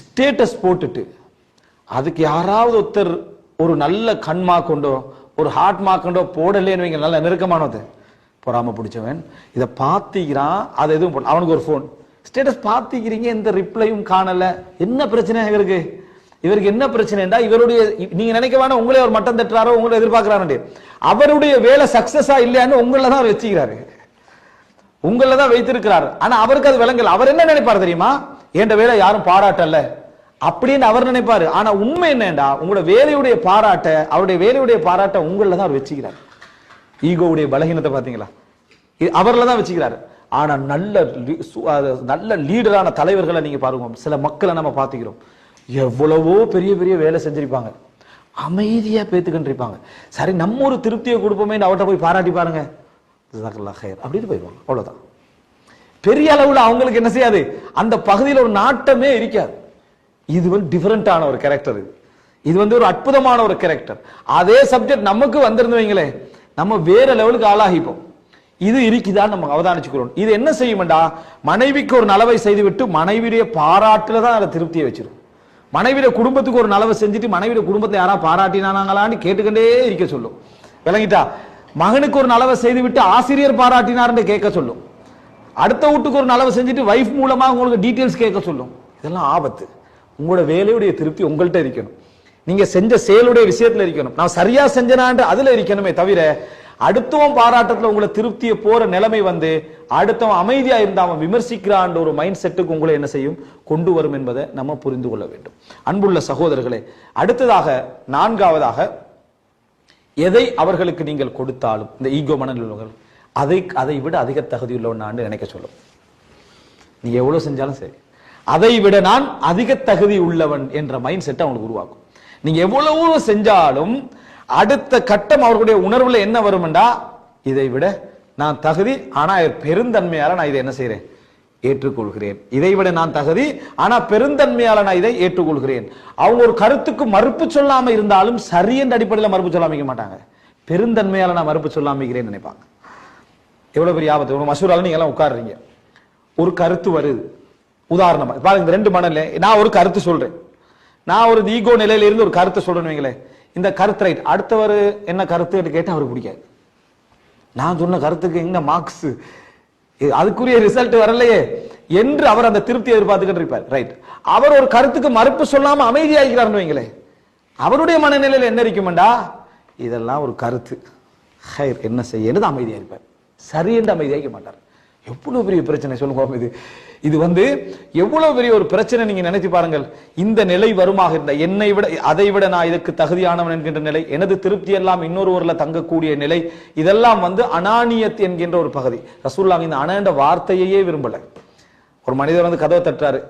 Status போட்டுட்டு அதுக்கு யாராவது ஒருத்தர் ஒரு நல்ல கண் மாக்கொண்டோ ஒரு ஹார்ட் மாக்கொண்டோ போடலேன்னு வைங்க நல்ல நெருக்கமானது. பொறாம பிடிச்சவன். இதை பார்த்திக்கிறான் அதை எதுவும் போடல. அவனுக்கு ஒரு ஃபோன் ஸ்டேட்டஸ் பார்த்துக்கிறீங்க எந்த ரிப்ளையும் காணலை. என்ன பிரச்சனை இவருக்கு? இவருக்கு என்ன பிரச்சனைடா இவருடைய நீங்க நினைக்க வேணாம் உங்களே ஒரு மட்டம் தட்டுறாரோ உங்களை எதிர்பார்க்கிறாரு அவருடைய வேலை சக்சஸா இல்லையான்னு உங்களை தான் வச்சுக்கிறாரு. உங்களை தான் வைத்திருக்கிறார். ஆனா அவருக்கு அது விளங்கல. அவர் என்ன நினைப்பார் தெரியுமா? என்ற வேலை யாரும் பாராட்டல. அப்படின்னு அவர் நினைப்பாரு. ஆனா உண்மை என்னடா உங்களோட வேலையுடைய பாராட்ட அவருடைய வேலையுடைய பாராட்ட உங்களில் தான் அவர் வச்சுக்கிறார். ஈகோவுடைய பலகீனத்தை பாத்தீங்களா இது அவர்ல தான் வச்சுக்கிறாரு. ஆனா நல்ல நல்ல லீடரான தலைவர்களை நீங்க பாருங்க. சில மக்களை நம்ம பாத்துக்கிறோம் எவ்வளவோ பெரிய பெரிய வேலை செஞ்சிருப்பாங்க. அமைதியா பேத்துக்கிட்டு இருப்பாங்க சரி நம்ம ஒரு திருப்தியை கொடுப்போமே அவர்கிட்ட போய் பாராட்டி பாருங்க. அப்படின்னு போயிடுவாங்க. அவ்வளவுதான். பெரிய அளவில் அவங்களுக்கு என்ன செய்யாது? அந்த பகுதியில் ஒரு நாட்டமே இருக்காது. இது வந்து டிஃபரெண்டான ஒரு கேரக்டர் இது. இது வந்து ஒரு அற்புதமான ஒரு கேரக்டர் அதே சப்ஜெக்ட் நமக்கு வந்திருந்து வைங்களே நம்ம வேற லெவலுக்கு ஆளாகிப்போம். இது இருக்குதான் நம்ம அவதானிச்சுக்கிறோம். இது என்ன செய்யும்டா மனைவிக்கு ஒரு நலவை செய்துவிட்டு மனைவியுடைய பாராட்டில் தான் அதை திருப்தியை வச்சிடும் மனைவியுடைய குடும்பத்துக்கு ஒரு நலவை செஞ்சுட்டு மனைவியுடைய குடும்பத்தை யாரா பாராட்டினாங்களான்னு கேட்டுக்கிட்டே இருக்க சொல்லும். விளங்கிட்டா? மகனுக்கு ஒரு நலவை செய்துவிட்டு ஆசிரியர் பாராட்டினார்னு கேட்க சொல்லும். அடுத்த வீட்டுக்கு ஒரு நலவை செஞ்சுட்டு வைஃப் மூலமா உங்களுக்கு டீட்டெயில்ஸ் கேட்க சொல்லும். இதெல்லாம் ஆபத்து. உங்களோட வேலையுடைய திருப்தி உங்கள்கிட்ட இருக்கணும். நீங்க செஞ்ச செயலுடைய விஷயத்துல இருக்கணும். நான் சரியா செஞ்சனான்ற அதுல இருக்கணுமே தவிர அடுத்தவன் பாராட்டத்துல உங்களை திருப்தியை போற நிலைமை வந்து அடுத்தவன் அமைதியா இருந்தா அவன் விமர்சிக்கிறான்ற ஒரு மைண்ட் செட்டுக்கு உங்களை என்ன செய்யும்? கொண்டு வரும் என்பதை நம்ம புரிந்து கொள்ள வேண்டும். அன்புள்ள சகோதரர்களே அடுத்ததாக நான்காவதாக எதை அவர்களுக்கு நீங்கள் கொடுத்தாலும் இந்த ஈகோ மனநிலைகள் அதை அதை விட அதிக தகுதியுள்ளவன் நான் நினைக்க சொல்லும். நீ எவ்வளவு செஞ்சாலும் சரி. அதை விட நான் அதிக தகுதி உள்ளவன் என்ற மைண்ட் செட் அவங்களுக்கு உருவாக்கும். நீங்க எவ்வளவு செஞ்சாலும் அடுத்த கட்டம் அவர்களுடைய உணர்வுல என்ன வரும்டா? இதை விட நான் தகுதி ஆனா பெருந்தன்மையால நான் இதை என்ன செய்யறேன் ஏற்றுக்கொள்கிறேன். இதை விட நான் தகுதி ஆனா பெருந்தன்மையால நான் இதை ஏற்றுக்கொள்கிறேன். அவங்க ஒரு கருத்துக்கு மறுப்பு சொல்லாம இருந்தாலும் சரி என்ற அடிப்படையில் மறுப்பு சொல்லாம மாட்டாங்க. பெருந்தன்மையால நான் மறுப்பு சொல்லாம நினைப்பாங்க. எவ்வளவு பெரிய ஆபத்து? ஒரு மசூரால நீங்க எல்லாம் உட்காடுறீங்க ஒரு கருத்து வருது. உதாரணமா பாருங்க இந்த ரெண்டு மணல்ல நான் ஒரு கருத்து சொல்றேன். நான் ஒரு ஈகோ நிலையில இருந்து ஒரு கருத்து சொல்றேன் வைங்களேன். இந்த கருத்து ரைட் அடுத்தவர் என்ன கருத்து கேட்டா அவருக்கு பிடிக்காது. நான் சொன்ன கருத்துக்கு எங்க மார்க்ஸ் அதுக்குரிய ரிசல்ட் வரலையே என்று அவர் அந்த திருப்தி எதிர்பார்த்துக்கிட்டு இருப்பார் ரைட் அவர் ஒரு கருத்துக்கு மறுப்பு சொல்லாம அமைதியாகிறார்னு வைங்களேன். அவருடைய மனநிலையில் என்ன இருக்குமெண்டா? இதெல்லாம் ஒரு கருத்து. ஹைர் என்ன செய்யறது அமைதியா இருப்பார். சரி என்று அமைதியாக்க மாட்டார். எவ்வளவு பெரிய பிரச்சனை சொல்லுங்க இது இது வந்து எவ்வளவு பெரிய ஒரு பிரச்சனை நீங்க நினைச்சு பாருங்கள். இந்த நிலை வருமாக இருந்த என்னை விட அதை விட நான் இதற்கு தகுதியானவன் என்கின்ற நிலை எனது திருப்தி எல்லாம் ஊரில் தங்கக்கூடிய நிலை இதெல்லாம் வந்து அனானியத் என்கின்ற ஒரு பகுதி. ரசூல்லாங்க இந்த அனன்ற வார்த்தையையே விரும்பல. ஒரு மனிதர் வந்து கதவை தட்டுறாரு.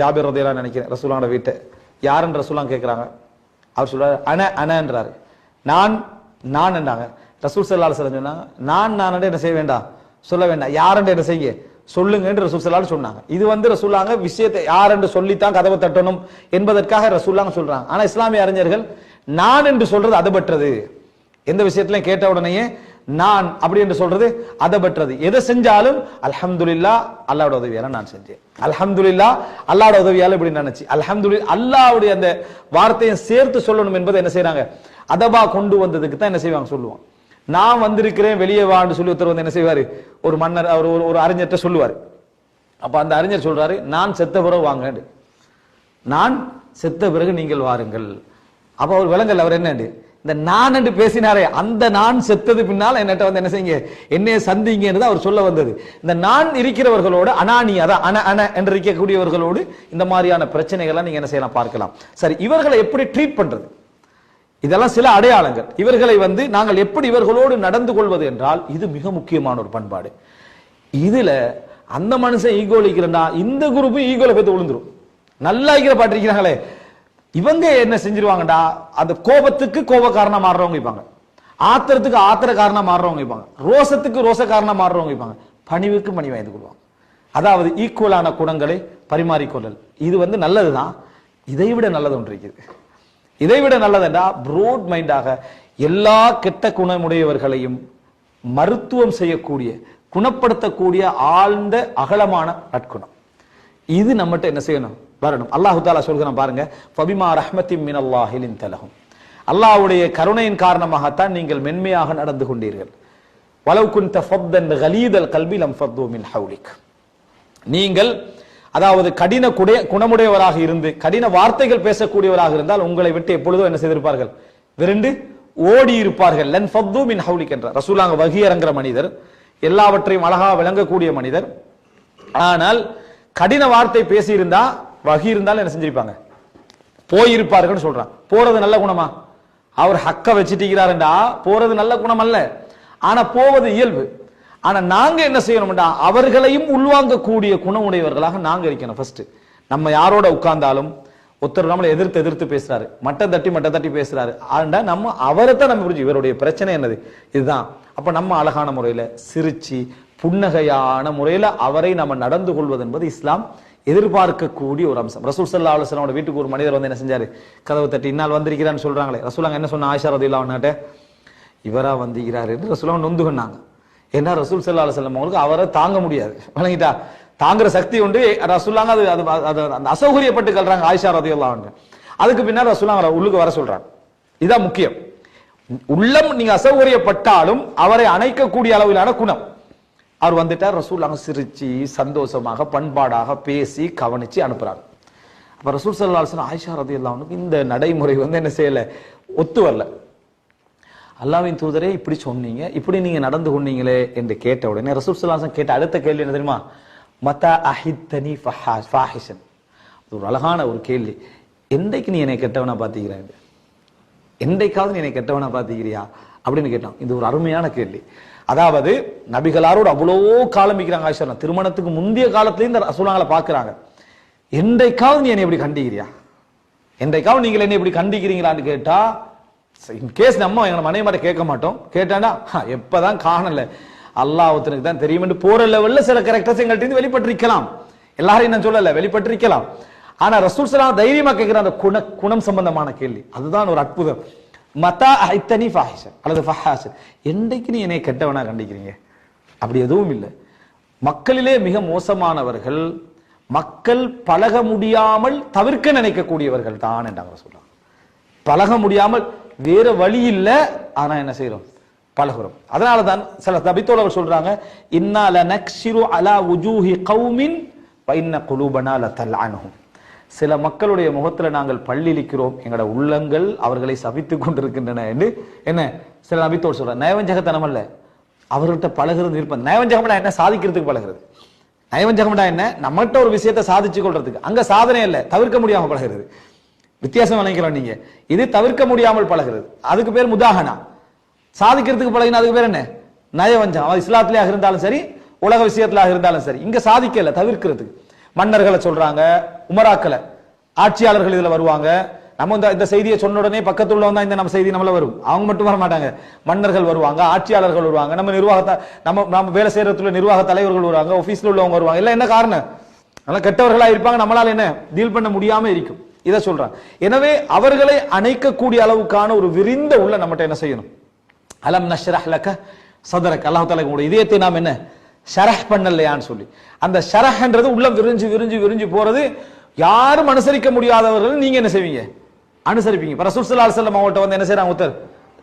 ஜாபிர் ரதையெல்லாம் நினைக்கிறேன் ரசூலாவோட வீட்டை. யாருன்னு ரசூலாம் கேட்குறாங்க அவர் சொல்றாரு அன அனன்றாரு. நான் நான் என்றாங்க. ரசூல் சல்லா அலுவலம் சொன்னாங்க நான் நான் என்ன செய்ய வேண்டாம்? சொல்ல வேண்டாம். யாருன்னு என்ன செய்ய சொல்லுங்க என்று ரசூல் சல்லா சொன்னாங்க. இது வந்து ரசூல்லாங்க விஷயத்தை யார் என்று சொல்லித்தான் கதவை தட்டணும் என்பதற்காக ரசூல்லாங்க சொல்றாங்க. ஆனா இஸ்லாமிய அறிஞர்கள் நான் என்று சொல்றது அதுபற்றது எந்த விஷயத்திலையும் கேட்ட உடனேயே நான் அப்படி என்று சொல்றது அதபற்றது எதை செஞ்சாலும் அல்ஹம்துல்லா அல்லாவோட உதவியால நான் செஞ்சேன். அல்ஹம்துல்லா அல்லாவோட உதவியால இப்படி நினைச்சு. அல்ஹம்துலி அல்லாவுடைய அந்த வார்த்தையை சேர்த்து சொல்லணும் என்பதை என்ன செய்யறாங்க அதபா கொண்டு வந்ததுக்கு தான் என்ன செய்வாங்க சொல்லுவாங்க. நான் வந்திருக்கிறேன் வெளியே வான்னு சொல்லி ஒருத்தர் வந்து என்ன செய்வார்? ஒரு மன்னர் அவர் ஒரு ஒரு அறிஞர்கிட்ட சொல்லுவார். அப்போ அந்த அறிஞர் சொல்கிறாரு நான் செத்த பிறகு வாங்கண்டு நான் செத்த பிறகு நீங்கள் வாருங்கள். அப்போ அவர் விளங்கல் அவர் என்னண்டு இந்த நான் என்று பேசினாரே அந்த நான் செத்தது பின்னால் என்னட்ட வந்து என்ன செய்யுங்க? என்னைய சந்திங்கன்னு அவர் சொல்ல வந்தது. இந்த நான் இருக்கிறவர்களோடு அனானி அதான் அன அன என்று இருக்கக்கூடியவர்களோடு இந்த மாதிரியான பிரச்சனைகள்லாம் நீங்கள் என்ன செய்யலாம் பார்க்கலாம். சரி இவர்களை எப்படி ட்ரீட் பண்ணுறது இதெல்லாம் சில அடையாளங்கள். இவர்களை வந்து நாங்கள் எப்படி இவர்களோடு நடந்து கொள்வது என்றால் இது மிக முக்கியமான ஒரு பண்பாடு. இதுல அந்த மனுஷன் ஈகோலிக்கிறனா இந்த குரூப்பும் ஈகோல போய் விழுந்துரும். நல்லா இருக்கிற பாட்டிருக்கிறாங்களே இவங்க என்ன செஞ்சிருவாங்கடா அந்த கோபத்துக்கு கோபக்காரனா மாறுறவங்க இருப்பாங்க. ஆத்திரத்துக்கு ஆத்திர காரணம் மாறுறவங்க இருப்பாங்க. ரோசத்துக்கு ரோச காரணம் மாறுறவங்க இருப்பாங்க. பணிவுக்கு பணி வாய்ந்து கொள்வாங்க. அதாவது ஈக்குவலான குணங்களை பரிமாறிக்கொள்ளல். இது வந்து நல்லதுதான். இதை விட நல்லது ஒன்று இருக்குது. இதை விட நல்லதுண்டா ப்ரோட் மைண்டாக எல்லா கெட்ட குணமுடையவர்களையும் மருத்துவம் செய்யக்கூடிய குணப்படுத்தக்கூடிய ஆழ்ந்த அகலமான நட்குணம் இது நம்மகிட்ட என்ன செய்யணும்? வரணும். அல்லாஹு தாலா சொல்கிறான் பாருங்க ஃபபிமா ரஹ்மத்தின் மினல்லாஹிலின் தலகும் அல்லாஹ்வுடைய கருணையின் காரணமாகத்தான் நீங்கள் மென்மையாக நடந்து கொண்டீர்கள். வலவு குந்த கலீதல் கல்வி லம் ஃபத்து மின் ஹவுலிக். நீங்கள் அதாவது கடின குடைய குணமுடையவராக இருந்து கடின வார்த்தைகள் பேசக்கூடியவராக இருந்தால் உங்களை விட்டு எப்பொழுதும் என்ன செய்திருப்பார்கள்? விரண்டு ஓடி இருப்பார்கள். லன் ஃபத்து மின் ஹவுலிக் என்ற ரசூலாங்க வகியரங்கிற மனிதர் எல்லாவற்றையும் அழகாக விளங்கக்கூடிய மனிதர். ஆனால் கடின வார்த்தை பேசியிருந்தா வகி இருந்தாலும் என்ன செஞ்சிருப்பாங்க? போயிருப்பார்கள் சொல்றான். போறது நல்ல குணமா? அவர் ஹக்க வச்சுட்டீங்கிறாருண்டா போறது நல்ல குணம் அல்ல. ஆனா போவது இயல்பு. ஆனா நாங்க என்ன செய்யணும்டா? அவர்களையும் உள்வாங்கக்கூடிய குணம் உடையவர்களாக நாங்க இருக்கணும் ஃபர்ஸ்ட் நம்ம யாரோட உட்கார்ந்தாலும் ஒருத்தர் நம்மளை எதிர்த்து எதிர்த்து பேசுறாரு. மட்டம் தட்டி மட்டம் தட்டி பேசுறாரு. ஆண்டா நம்ம அவரை தான் நம்ம புரிஞ்சு இவருடைய பிரச்சனை என்னது? இதுதான். அப்ப நம்ம அழகான முறையில சிரிச்சு புன்னகையான முறையில அவரை நம்ம நடந்து கொள்வது என்பது இஸ்லாம் எதிர்பார்க்கக்கூடிய ஒரு அம்சம். ரசூல் சல்லா அலுவலோட வீட்டுக்கு ஒரு மனிதர் வந்து என்ன செஞ்சாரு? கதவு தட்டி இன்னால் வந்திருக்கிறான்னு சொல்றாங்களே. ரசூலாங்க என்ன சொன்ன? ஆயிஷா ரதில்லா இவரா வந்திருக்கிறாரு என்று ரசூலா நொந்து ஏன்னா ரசூல் சல்லா அலுவலம் அவங்களுக்கு அவரை தாங்க முடியாது. வழங்கிட்டா தாங்குற சக்தி உண்டு. ரசூல்லாங்க அது அது அது அந்த அசௌகரியப்பட்டு கல்றாங்க ஆயிஷா ரதில்லா அதுக்கு பின்னால் ரசூலாங்க உள்ளுக்கு வர சொல்றாங்க. இதான் முக்கியம். உள்ளம் நீங்க அசௌகரியப்பட்டாலும் அவரை அணைக்கக்கூடிய அளவிலான குணம். அவர் வந்துட்டார் ரசூல்லாங்க சிரிச்சு சந்தோஷமாக பண்பாடாக பேசி கவனிச்சு அனுப்புறாங்க. அப்ப ரசூல் சல்லா அலுவலம் ஆயிஷா ரதி இந்த நடைமுறை வந்து என்ன செய்யல? ஒத்து வரல. அல்லாவின் தூதரே இப்படி சொன்னீங்க. இப்படி நீங்க நடந்து கொண்டீங்களே என்று கேட்ட உடனே ரசூல் சுல்லாசன் கேட்ட அடுத்த கேள்வி என்ன தெரியுமா? மதா அஹித்தனி ஃபாஹிஷன். அது ஒரு அழகான ஒரு கேள்வி. என்றைக்கு நீ என்னை கெட்டவனா பாத்தீங்கிறாங்க என்றைக்காவது நீ என்னை கெட்டவனா பார்த்துக்கிறியா அப்படின்னு கேட்டான். இது ஒரு அருமையான கேள்வி. அதாவது நபிகளாரோடு அவ்வளோ காலம் இருக்கிறாங்க ஆயிஷா. திருமணத்துக்கு முந்தைய காலத்துலேயும் இந்த ரசூலாங்களை பார்க்குறாங்க என்றைக்காவது நீ என்னை இப்படி கண்டிக்கிறியா? என்றைக்காவது நீங்கள் என்னை இப்படி கண்டிக்கிறீங்களான்னு கேட்டால் இன்கேஸ் நம்ம எங்க மனைவி கேட்க மாட்டோம் கேட்டாண்டா எப்பதான் காணல. அல்லாஹ் ஒருத்தனுக்கு தான் தெரியும் போற லெவல்ல சில கேரக்டர்ஸ் எங்கள்ட்ட இருந்து வெளிப்பட்டிருக்கலாம். எல்லாரையும் நான் சொல்லல வெளிப்பட்டிருக்கலாம். ஆனா ரசூல் சலாம் தைரியமா கேட்கிற அந்த குண குணம் சம்பந்தமான கேள்வி. அதுதான் ஒரு அற்புதம். மத்தா ஐத்தனி ஃபாஹிஷன் அல்லது ஃபஹாஷன் என்றைக்கு நீ என்னை கெட்டவனா கண்டிக்கிறீங்க? அப்படி எதுவும் இல்லை. மக்களிலே மிக மோசமானவர்கள் மக்கள் பழக முடியாமல் தவிர்க்க நினைக்கக்கூடியவர்கள் தான் என்றாங்க சொல்றாங்க பழக முடியாமல் வேற வழி இல்லை ஆனா என்ன செய்யறோம் பழகுறோம். அதனால தான் சில தபித்தோழர்கள் சொல்றாங்க இன்னால நக்ஷிரு அலா உஜூஹி கௌமின் வைன்ன குலூபனா லதல்அனுஹும். சில மக்களுடைய முகத்துல நாங்கள் பள்ளிலிக்கிறோம் எங்களோட உள்ளங்கள் அவர்களை சபித்து கொண்டிருக்கின்றன என்று. என்ன? சில நபித்தோடு சொல்ற நயவஞ்சகத்தனம் அல்ல அவர்கிட்ட பழகிறது இருப்பது நயவஞ்சகம்னா என்ன? சாதிக்கிறதுக்கு பழகிறது. நயவஞ்சகம்னா என்ன? நம்மகிட்ட ஒரு விஷயத்தை சாதிச்சு கொள்றதுக்கு. அங்க சாதனை இல்லை தவிர்க்க முடியாம பழகுறது. வித்தியாசம் நினைக்கிறோம் நீங்க. இது தவிர்க்க முடியாமல் பழகுறது. அதுக்கு பேர் முதாகனா சாதிக்கிறதுக்கு பழகினா அதுக்கு பேர் என்ன? நயவஞ்சம் அவன் இஸ்லாத்திலேயாக இருந்தாலும் சரி உலக விஷயத்திலாக இருந்தாலும் சரி. இங்க சாதிக்கல தவிர்க்கிறதுக்கு. மன்னர்களை சொல்றாங்க உமராக்களை. ஆட்சியாளர்கள் இதுல வருவாங்க. நம்ம இந்த இந்த செய்தியை சொன்ன உடனே பக்கத்தில் உள்ளவங்க தான் இந்த நம்ம செய்தி நம்மள வரும். அவங்க மட்டும் வர மாட்டாங்க. மன்னர்கள் வருவாங்க ஆட்சியாளர்கள் வருவாங்க. நம்ம நிர்வாகத்தை நம்ம நம்ம வேலை செய்யறதுல நிர்வாக தலைவர்கள் வருவாங்க ஆஃபீஸில் உள்ளவங்க வருவாங்க. இல்லை என்ன காரணம்? நல்லா கெட்டவர்களா இருப்பாங்க. நம்மளால என்ன? டீல் பண்ண முடியாம இருக்கும். இதை சொல்றாங்க எனவே அவர்களை அணைக்கக்கூடிய அளவுக்கான ஒரு விரிந்த உள்ள நம்மகிட்ட என்ன செய்யணும்? அலம் நஷ்ரஹ் லக சதரக். அல்லாஹ் தஆலா உங்களுடைய இதயத்தை நாம் என்ன? ஷரஹ் பண்ணலையான்னு சொல்லி. அந்த ஷரஹ்ன்றது உள்ள விரிஞ்சு விரிஞ்சு விரிஞ்சு போறது யாரும் அனுசரிக்க முடியாதவர்கள் நீங்க என்ன செய்வீங்க? அனுசரிப்பீங்க. இப்ப ரசூல் ஸல்லல்லாஹு அவங்கள்ட்ட வந்து என்ன செய்றாங்க ஒருத்தர்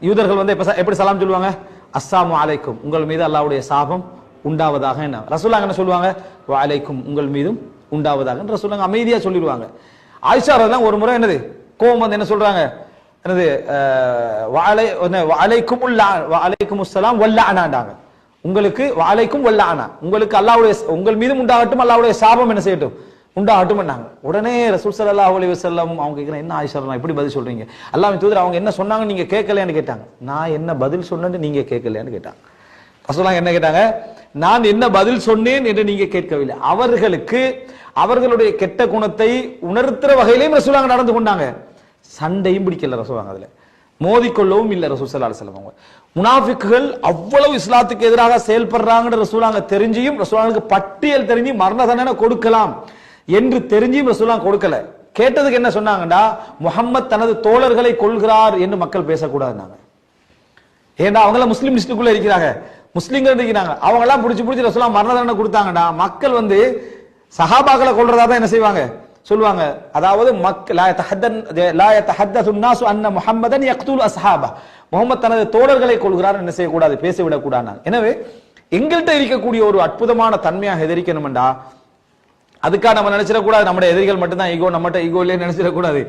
யூதர்கள் வந்து எப்போ எப்படி சலாம் சொல்லுவாங்க? அஸ்ஸாமு அலைக்கும். உங்கள் மீது அல்லாவுடைய சாபம் உண்டாவதாக என்ன? ரசூலாங்க என்ன சொல்லுவாங்க? வ அலைக்கும். உங்கள் மீதும் உண்டாவதாக. ரசூலாங்க அமைதியா சொல்லிடுவாங்க. ஆயிஷா ரலியல்லாஹு ஒரு முறை என்னது கோபம் வந்து என்ன சொல்றாங்க? என்னது வாழை அலைக்கும் என்ன, வஅலைக்கும் உல்லா- வஅலைக்கும் உங்களுக்கு வாழைக்கும் உங்களுக்கு வஅலைக்கும் உங்களுக்கு அல்லாஹ்வுடைய உங்கள் மீதும் உண்டாகட்டும் அல்லாவுடைய சாபம் என்ன செய்யட்டும் உண்டாகட்டும் பண்ணாங்க உடனே ரசூல் சல்லா அலி வசல்லம் அவங்க கேட்குறேன் என்ன ஆயிஷா நான் இப்படி பதில் சொல்றீங்க? அல்லாஹ்வின் தூதர் அவங்க என்ன சொன்னாங்க நீங்க கேட்கலையான்னு கேட்டாங்க. நான் என்ன பதில் சொன்னேன்னு நீங்க கேட்கலையான்னு கேட்டாங்க. ரசூலுல்லாஹ் என்ன கேட்டாங்க? நான் என்ன பதில் சொன்னேன் என்று நீங்க கேட்கவில்லை. அவர்களுக்கு அவர்களுடைய கெட்ட குணத்தை உணர்த்துற வகையிலையும் ரசூலாங்க நடந்து கொண்டாங்க. சண்டையும் பிடிக்கல ரசூலாங்க அதுல. மோதிக்கொள்ளவும் இல்லை ரசூல் சல்லா அலைஹி அவங்க. முனாஃபிக்குகள் அவ்வளவு இஸ்லாத்துக்கு எதிராக செயல்படுறாங்கன்னு ரசூலாங்க தெரிஞ்சியும் ரசூலாங்களுக்கு பட்டியல் தெரிஞ்சு மரண தண்டனை கொடுக்கலாம் என்று தெரிஞ்சியும் ரசூலாங்க கொடுக்கல. கேட்டதுக்கு என்ன சொன்னாங்கன்னா முஹம்மத் தனது தோழர்களை கொள்கிறார் என்று மக்கள் பேசக்கூடாதுன்னாங்க. ஏன்டா அவங்களாம் முஸ்லீம் லிஸ்டுக்குள்ள இருக்கிறாங்க. முஸ்லீம்கள் இருக்கிறாங்க அவங்கெல்லாம் பிடிச்சி பிடிச்சி ரசூலா மரண தண்டனை கொடுத்தாங்கடா. மக்கள் வந்து சஹாபாக்களை கொள்றதா தான் என்ன செய்வாங்க? சொல்லுவாங்க. அதாவது முகம்மதன் யக்தூல் அசஹாபா முகமது தனது தோழர்களை கொள்கிறார் என்ன செய்யக்கூடாது? பேசிவிடக்கூடாது. எனவே எங்கள்கிட்ட இருக்கக்கூடிய ஒரு அற்புதமான தன்மையாக எதிர்க்கணும்டா அதுக்காக நம்ம நினைச்சிடக்கூடாது. நம்முடைய எதிரிகள் மட்டும்தான் ஈகோ நம்மகிட்ட ஈகோ இல்லையே நினைச்சிடக்கூடாது.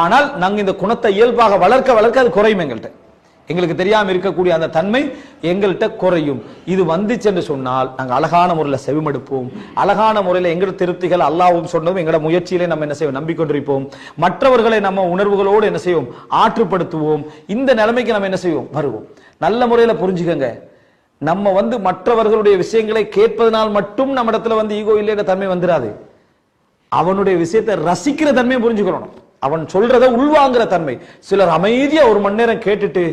ஆனால் நாங்கள் இந்த குணத்தை இயல்பாக வளர்க்க வளர்க்க அது குறையும் எங்கள்கிட்ட. எங்களுக்கு தெரியாம இருக்கக்கூடிய அந்த தன்மை எங்கள்கிட்ட குறையும். இது வந்துச்சு என்று சொன்னால் நாங்க அழகான முறையில் செவிமடுப்போம். அழகான முறையில் எங்களோட திருப்திகள் அல்லாவும் சொன்னதும் எங்களோட முயற்சியிலே நம்ம என்ன செய்வோம்? நம்பிக்கொண்டிருப்போம். மற்றவர்களை நம்ம உணர்வுகளோடு என்ன செய்வோம்? ஆற்றுப்படுத்துவோம். இந்த நிலைமைக்கு நம்ம என்ன செய்வோம்? வருவோம். நல்ல முறையில புரிஞ்சுக்கங்க. நம்ம வந்து மற்றவர்களுடைய விஷயங்களை கேட்பதனால் மட்டும் நம்ம இடத்துல வந்து ஈகோ இல்லைன்ற தன்மை வந்துடாது அவனுடைய விஷயத்தை ரசிக்கிற தன்மையை புரிஞ்சுக்கணும். அவன் சொல்றத உள்வாங்குற தன்மை. சிலர் அமைதியா ஒரு மணி நேரம் கேட்டுட்டு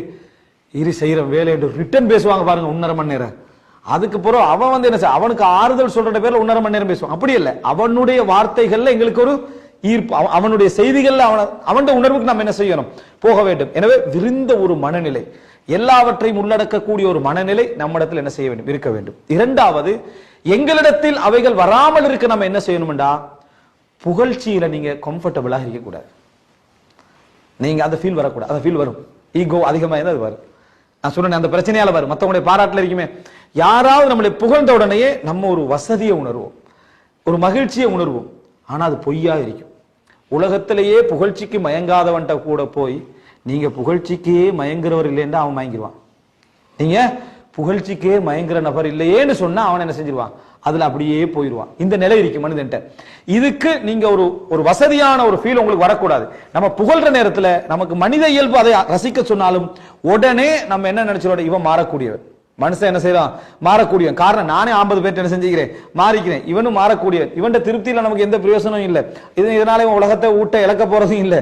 இரு செய்கிற வேலை என்று ரிட்டன் பேசுவாங்க பாருங்க ஒன்றரை மணி நேரம். அதுக்கு பிறகு அவன் வந்து என்ன அவனுக்கு ஆறுதல் சொல்ற பேர்ல ஒன்றரை மணி நேரம் பேசுவான். அப்படி இல்லை. அவனுடைய வார்த்தைகள்ல எங்களுக்கு ஒரு ஈர்ப்பு. அவ- அவனுடைய செய்திகள்ல அவன அவன் உணர்வுக்கு நம்ம என்ன செய்யணும்? போக வேண்டும். எனவே விரிந்த ஒரு மனநிலை எல்லாவற்றையும் உள்ளடக்கக்கூடிய ஒரு மனநிலை நம்மிடத்தில் என்ன செய்ய வேண்டும்? இருக்க வேண்டும். இரண்டாவது எங்களிடத்தில் அவைகள் வராமல் இருக்க நம்ம என்ன செய்யணும்டா? புகழ்ச்சியில நீங்க கம்ஃபர்டபுளாக இருக்கக்கூடாது. நீங்க அந்த ஃபீல் வரக்கூடாது. அந்த ஃபீல் வரும். ஈகோ அதிகமாக இருந்தால் அது வரும். நான் சொன்னேன் அந்த பிரச்சனையால வரும் மற்றவங்களுடைய பாராட்டுல இருக்குமே. யாராவது நம்மளை புகழ்ந்த உடனேயே நம்ம ஒரு வசதியை உணர்வோம். ஒரு மகிழ்ச்சியை உணர்வோம். ஆனா அது பொய்யா இருக்கும். உலகத்திலேயே புகழ்ச்சிக்கு மயங்காதவன்ட்ட கூட போய் நீங்க புகழ்ச்சிக்கே மயங்குறவர் இல்லைன்னா அவன் மயங்கிடுவான் நீங்க புகழ்ச்சிக்கே மயங்குற நபர் இல்லையேன்னு சொன்னா அவன் என்ன செஞ்சிருவான்? அதுல அப்படியே போயிடுவான் இந்த நிலை இருக்கு மனிதன்ட்ட. இதுக்கு நீங்க ஒரு ஒரு வசதியான ஒரு ஃபீல் உங்களுக்கு வரக்கூடாது. நம்ம புகழ்ற நேரத்துல நமக்கு மனித இயல்பு அதை ரசிக்க சொன்னாலும் உடனே நம்ம என்ன நினைச்சிரோட இவன் மாறக்கூடியவன். மனுஷன் என்ன செய்யறான்? மாறக்கூடியவன். காரணம் நானே ஐம்பது பேர்ட்ட என்ன செஞ்சுக்கிறேன்? மாறிக்கிறேன். இவனும் மாறக்கூடியவன். இவன்ட திருப்தியில நமக்கு எந்த பிரயோசனமும் இல்லை. இது இதனால இவன் உலகத்தை ஊட்ட இழக்க போறதும் இல்லை.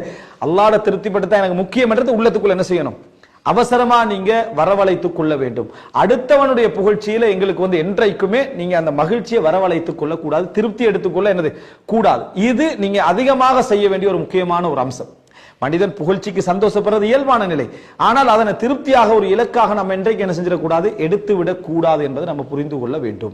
அல்லாட திருப்திப்படுத்த எனக்கு முக்கியமன்றது உள்ளத்துக்குள்ள என்ன செய்யணும்? அவசரமா நீங்க வரவழைத்துக் கொள்ள வேண்டும். அடுத்தவனுடைய புகழ்ச்சியில எங்களுக்கு வந்து என்றைக்குமே நீங்க அந்த மகிழ்ச்சியை வரவழைத்துக் கொள்ள கூடாது திருப்தி எடுத்துக்கொள்ள என்னது? கூடாது. இது நீங்க அதிகமாக செய்ய வேண்டிய ஒரு முக்கியமான ஒரு அம்சம். மனிதன் புகழ்ச்சிக்கு சந்தோஷப்படுறது இயல்பான நிலை. ஆனால் அதனை திருப்தியாக ஒரு இலக்காக நம்ம என்றைக்கு என்ன செஞ்சிடக்கூடாது? எடுத்துவிடக் கூடாது என்பதை நம்ம புரிந்து கொள்ள வேண்டும்.